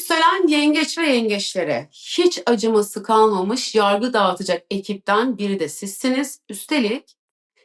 Yükselen yengeç ve yengeçlere hiç acıması kalmamış yargı dağıtacak ekipten biri de sizsiniz. Üstelik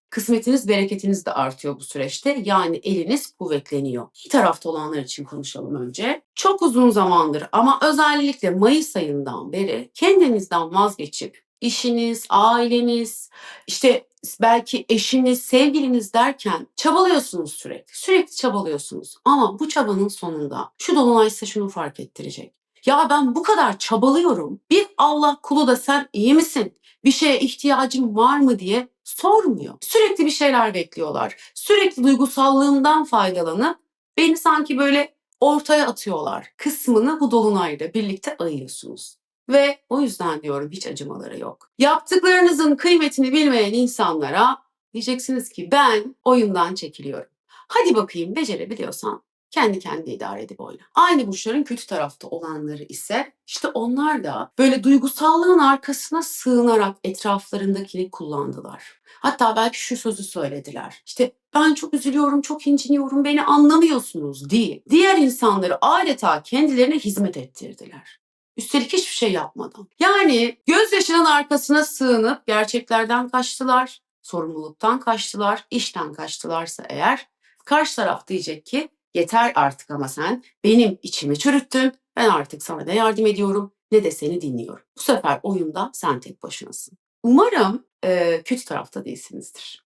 kısmetiniz, bereketiniz de artıyor bu süreçte. Yani eliniz kuvvetleniyor. İki tarafta olanlar için konuşalım önce. Çok uzun zamandır ama özellikle Mayıs ayından beri kendinizden vazgeçip işiniz, aileniz, işte belki eşiniz, sevgiliniz derken çabalıyorsunuz sürekli. Sürekli çabalıyorsunuz. Ama bu çabanın sonunda şu dolunay size şunu fark ettirecek. Ya ben bu kadar çabalıyorum. Bir Allah kulu da sen iyi misin? Bir şeye ihtiyacın var mı diye sormuyor. Sürekli bir şeyler bekliyorlar. Sürekli duygusallığımdan faydalanıp beni sanki böyle ortaya atıyorlar. Kısmını bu dolunayla birlikte ayıyorsunuz. Ve o yüzden diyorum hiç acımaları yok. Yaptıklarınızın kıymetini bilmeyen insanlara diyeceksiniz ki ben oyundan çekiliyorum. Hadi bakayım becerebiliyorsan kendi kendine idare edip oyna. Aynı burçların kötü tarafta olanları ise işte onlar da böyle duygusallığın arkasına sığınarak etraflarındakini kullandılar. Hatta belki şu sözü söylediler. İşte ben çok üzülüyorum, çok inciniyorum, beni anlamıyorsunuz diye. Diğer insanları adeta kendilerine hizmet ettirdiler. Üstelik hiçbir şey yapmadan. Yani gözyaşının arkasına sığınıp gerçeklerden kaçtılar, sorumluluktan kaçtılar, işten kaçtılarsa eğer karşı taraf diyecek ki yeter artık ama sen benim içimi çürüttün, ben artık sana ne yardım ediyorum ne de seni dinliyorum. Bu sefer oyunda sen tek başınasın. Umarım eee, kötü tarafta değilsinizdir.